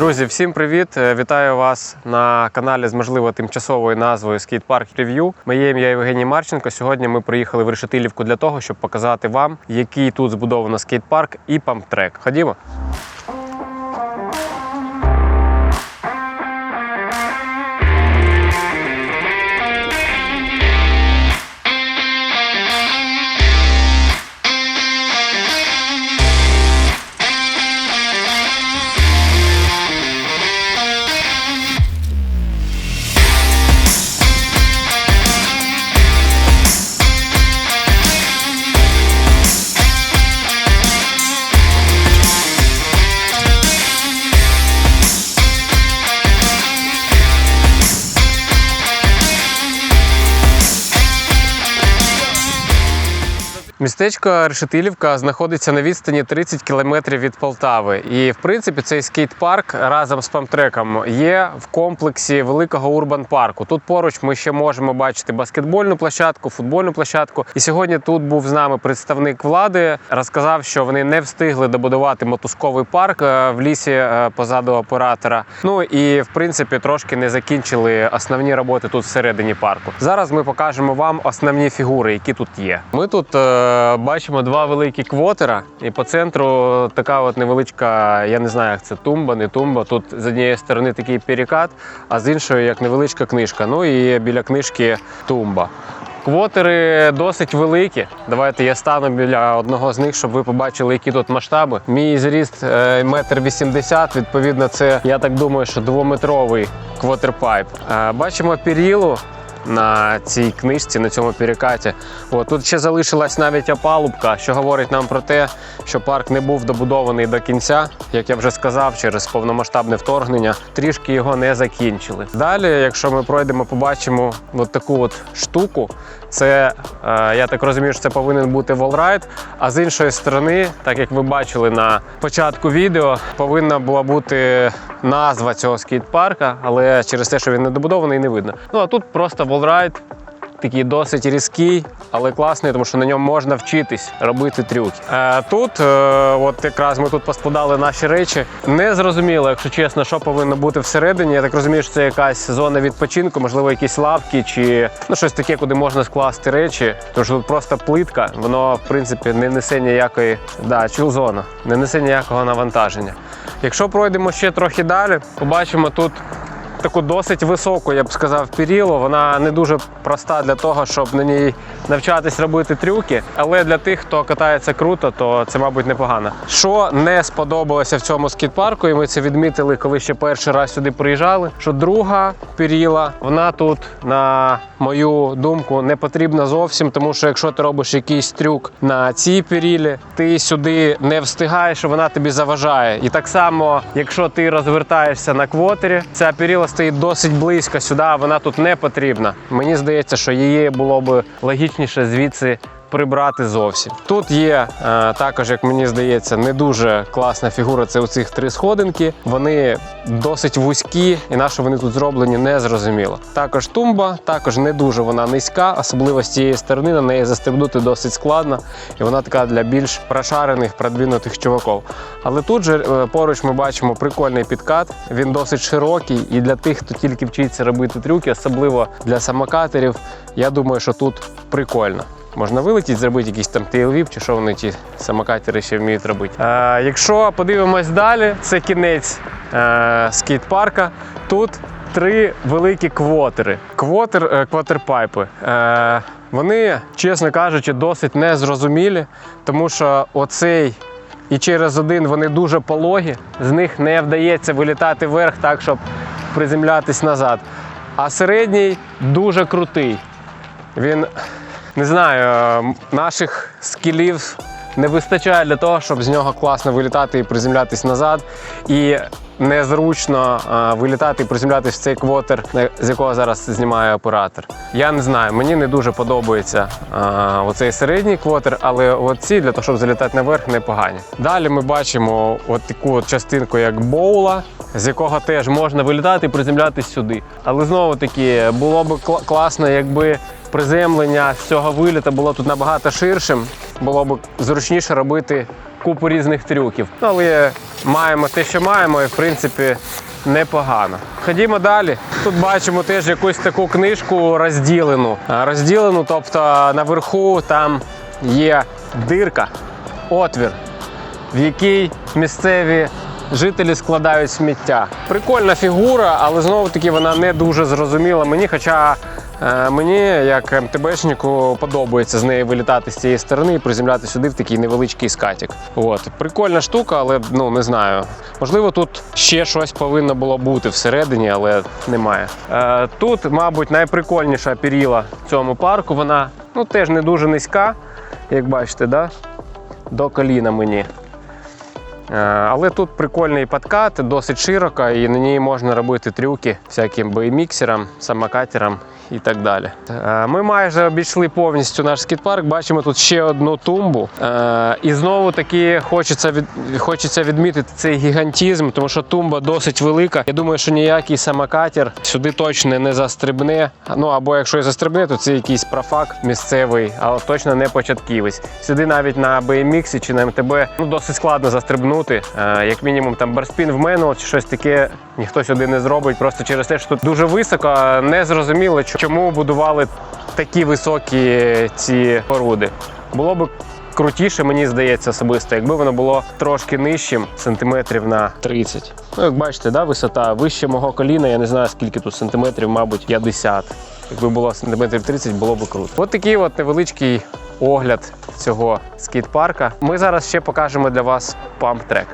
Друзі, всім привіт! Е, Вітаю вас на каналі з можливо тимчасовою назвою Скейтпарк Рев'ю. Моє ім'я Євгеній Марченко. Сьогодні ми приїхали в Решетилівку для того, щоб показати вам, який тут збудовано скейтпарк і памптрек. Ходімо. Містечко Решетилівка знаходиться на відстані 30 кілометрів від Полтави. І в принципі цей скейт-парк разом з памптреком є в комплексі великого урбан парку. Тут поруч ми ще можемо бачити баскетбольну площадку, футбольну площадку. І сьогодні тут був з нами представник влади. Розказав, що вони не встигли добудувати мотузковий парк е, в лісі е, позаду оператора. Ну і в принципі трошки не закінчили основні роботи тут всередині парку. Зараз ми покажемо вам основні фігури, які тут є. Ми тут е, бачимо два великі квотера, і по центру така от невеличка, я не знаю, як це тумба, не тумба. Тут з однієї сторони такий перекат, а з іншої як невеличка книжка. Ну і біля книжки тумба. Квотери досить великі. Давайте я стану біля одного з них, щоб ви побачили, які тут масштаби. Мій зріст е, метр вісімдесят. Відповідно, це я так думаю, що двометровий квотерпайп. Е, Бачимо перілу на цій книжці, на цьому перекаті. От, тут ще залишилась навіть опалубка, що говорить нам про те, що парк не був добудований до кінця, як я вже сказав, через повномасштабне вторгнення. Трішки його не закінчили. Далі, якщо ми пройдемо, побачимо от таку от штуку. Це е, я так розумію, що це повинен бути волрайд. А з іншої сторони, так як ви бачили на початку відео, повинна була бути назва цього скейт-парка, але через те, що він не добудований, не видно. Ну а тут просто волрайд. Такий досить різкий, але класний, тому що на ньому можна вчитись робити трюки. Е, тут, е, от якраз ми тут поскладали наші речі. Не зрозуміло, якщо чесно, що повинно бути всередині. Я так розумію, що це якась зона відпочинку, можливо, якісь лавки чи ну щось таке, куди можна скласти речі. Тому що тут просто плитка, воно в принципі не несе ніякої да, чул-зона, не несе ніякого навантаження. Якщо пройдемо ще трохи далі, побачимо тут таку досить високу, я б сказав, перілу. Вона не дуже проста для того, щоб на ній навчатись робити трюки. Але для тих, хто катається круто, то це, мабуть, непогано. Що не сподобалося в цьому скейт-парку, і ми це відмітили, коли ще перший раз сюди приїжджали. Що друга періла, вона тут, на мою думку, не потрібна зовсім, тому що якщо ти робиш якийсь трюк на цій перілі, ти сюди не встигаєш, вона тобі заважає. І так само, якщо ти розвертаєшся на квотері, ця періла стоїть досить близько сюди, вона тут не потрібна. Мені здається, що її було б логічніше звідси. Прибрати зовсім тут є е, також, як мені здається, не дуже класна фігура. Це оцих три сходинки. Вони досить вузькі, і на що вони тут зроблені, не зрозуміло. Також тумба, також не дуже вона низька, особливо з цієї сторони на неї застебнути досить складно, і вона така для більш прошарених, продвинутих чуваків. Але тут же е, поруч ми бачимо прикольний підкат. Він досить широкий, і для тих, хто тільки вчиться робити трюки, особливо для самокатерів, я думаю, що тут прикольно. Можна вилетіти, зробити якийсь там тейлвіп, чи що вони ті самокатери ще вміють робити. Е, якщо подивимось далі, це кінець е, скейт-парка. Тут три великі квотери. Квотер, е, квотерпайпи. Е, вони, чесно кажучи, досить незрозумілі, тому що оцей і через один вони дуже пологі, з них не вдається вилітати вверх так, щоб приземлятись назад. А середній дуже крутий. Він не знаю, е, наших скілів не вистачає для того, щоб з нього класно вилітати і приземлятись назад. І незручно е, вилітати і приземлятись в цей квотер, з якого зараз знімає оператор. Я не знаю, мені не дуже подобається е, оцей середній квотер, але оці для того, щоб залітати наверх, непогані. Далі ми бачимо от таку от частинку, як боула, з якого теж можна вилітати і приземлятись сюди. Але знову таки було б кла- класно, якби приземлення з цього виліта було тут набагато ширшим, було б зручніше робити купу різних трюків. Ну, Але маємо те, що маємо, і в принципі непогано. Ходімо далі. Тут бачимо теж якусь таку книжку розділену. Розділену, тобто наверху там є дирка, отвір, в який місцеві жителі складають сміття. Прикольна фігура, але знову таки вона не дуже зрозуміла мені. Хоча мені, як МТБшнику, подобається з неї вилітати з цієї сторони і приземляти сюди в такий невеличкий скатік. От прикольна штука, але ну не знаю. Можливо, тут ще щось повинно було бути всередині, але немає. Е, тут, мабуть, найприкольніша періла в цьому парку. Вона ну теж не дуже низька, як бачите, да? до коліна мені. Е, Але тут прикольний подкат, досить широко, і на ній можна робити трюки всяким бейміксерам, самокатерам і так далі. Е, Ми майже обійшли повністю наш скіт-парк. Бачимо тут ще одну тумбу. Е, І знову таки хочеться від... хочеться відмітити цей гігантізм, тому що тумба досить велика. Я думаю, що ніякий самокатер сюди точно не застрибне. Ну або якщо і застрибне, то це якийсь профак місцевий, але точно не початківець. Сюди навіть на BMX чи на МТБ ну, досить складно застрибнути. Е, Як мінімум, там барспін в мене чи щось таке ніхто сюди не зробить. Просто через те, що тут дуже високо, не зрозуміло, чому будували такі високі ці споруди. Було б крутіше, мені здається, особисто, якби воно було трошки нижчим, сантиметрів на 30. Ну, як бачите, да, висота вище мого коліна, я не знаю, скільки тут сантиметрів, мабуть, 50. Якби було сантиметрів 30, було б круто. От такий от невеличкий огляд цього скейт-парка. Ми зараз ще покажемо для вас памп-трек.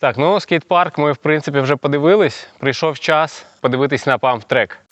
Так, ну скейт-парк ми в принципі вже подивились. Прийшов час подивитись на памп-трек.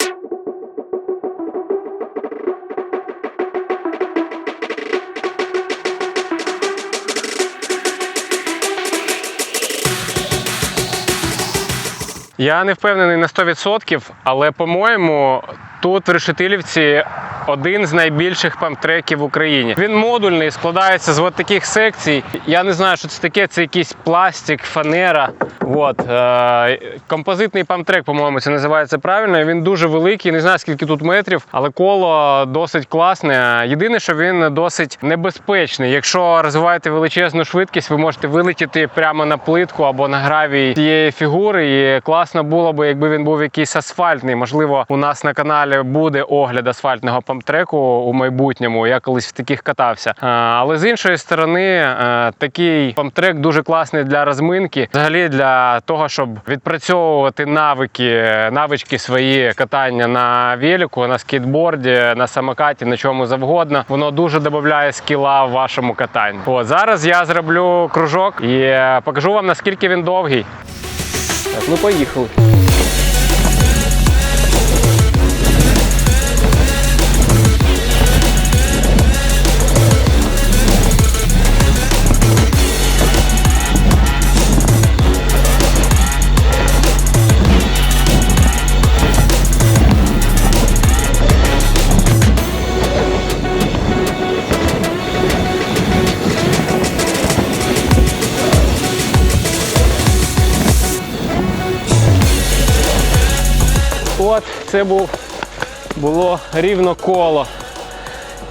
Я не впевнений на 100%, але по-моєму, тут в Решетилівці один з найбільших памптреків в Україні. Він модульний, складається з от таких секцій. Я не знаю, що це таке. Це якийсь пластик, фанера. От. Е, композитний памптрек, по-моєму, це називається правильно. Він дуже великий, не знаю скільки тут метрів, але коло досить класне. Єдине, що він досить небезпечний. Якщо розвиваєте величезну швидкість, ви можете вилетіти прямо на плитку або на гравій цієї фігури. І класно було б, якби він був якийсь асфальтний. Можливо, у нас на каналі буде огляд асфальтного памптреку у майбутньому. Я колись в таких катався. Але з іншої сторони, е, такий памптрек дуже класний для розминки, взагалі для того, щоб відпрацьовувати навики, навички свої катання на велику, на скейтборді, на самокаті, на чому завгодно. Воно дуже додає скіла в вашому катанні. От зараз я зроблю кружок і е, покажу вам наскільки він довгий. Так, ну поїхали. Це був, було рівно коло,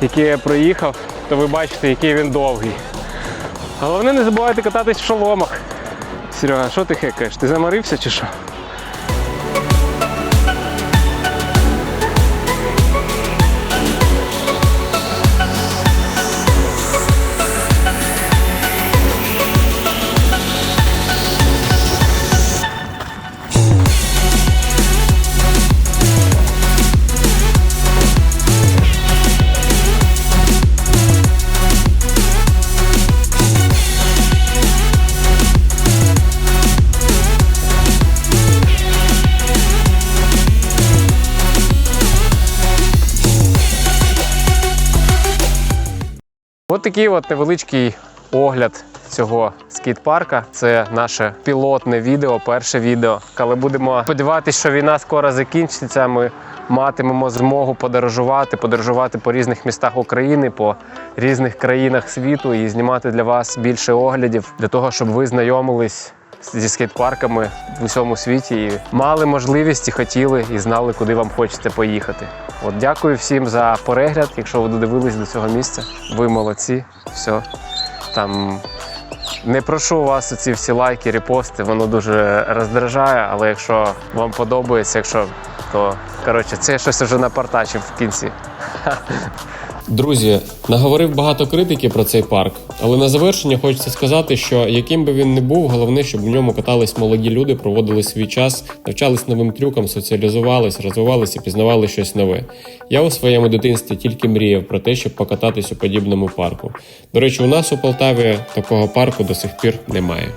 яке я проїхав, то ви бачите, який він довгий. Головне, не забувайте кататись в шоломах. Серега, що ти хекаєш? Ти заморився чи що? От такий от невеличкий огляд цього скейт-парка. Це наше пілотне відео, перше відео. Коли будемо сподіватися, що війна скоро закінчиться, ми матимемо змогу подорожувати, подорожувати по різних містах України, по різних країнах світу і знімати для вас більше оглядів для того, щоб ви знайомились зі скейт-парками в усьому світі і мали можливість і хотіли, і знали, куди вам хочеться поїхати. От дякую всім за перегляд. Якщо ви додивились до цього місця, ви молодці. Все там. Не прошу вас ці всі лайки, репости, воно дуже роздражає, але якщо вам подобається, якщо то коротше, це щось вже напартачив в кінці. Друзі, наговорив багато критики про цей парк, але на завершення хочеться сказати, що яким би він не був, головне, щоб в ньому катались молоді люди, проводили свій час, навчались новим трюкам, соціалізувались, розвивались і пізнавали щось нове. Я у своєму дитинстві тільки мріяв про те, щоб покататись у подібному парку. До речі, у нас у Полтаві такого парку до сих пір немає.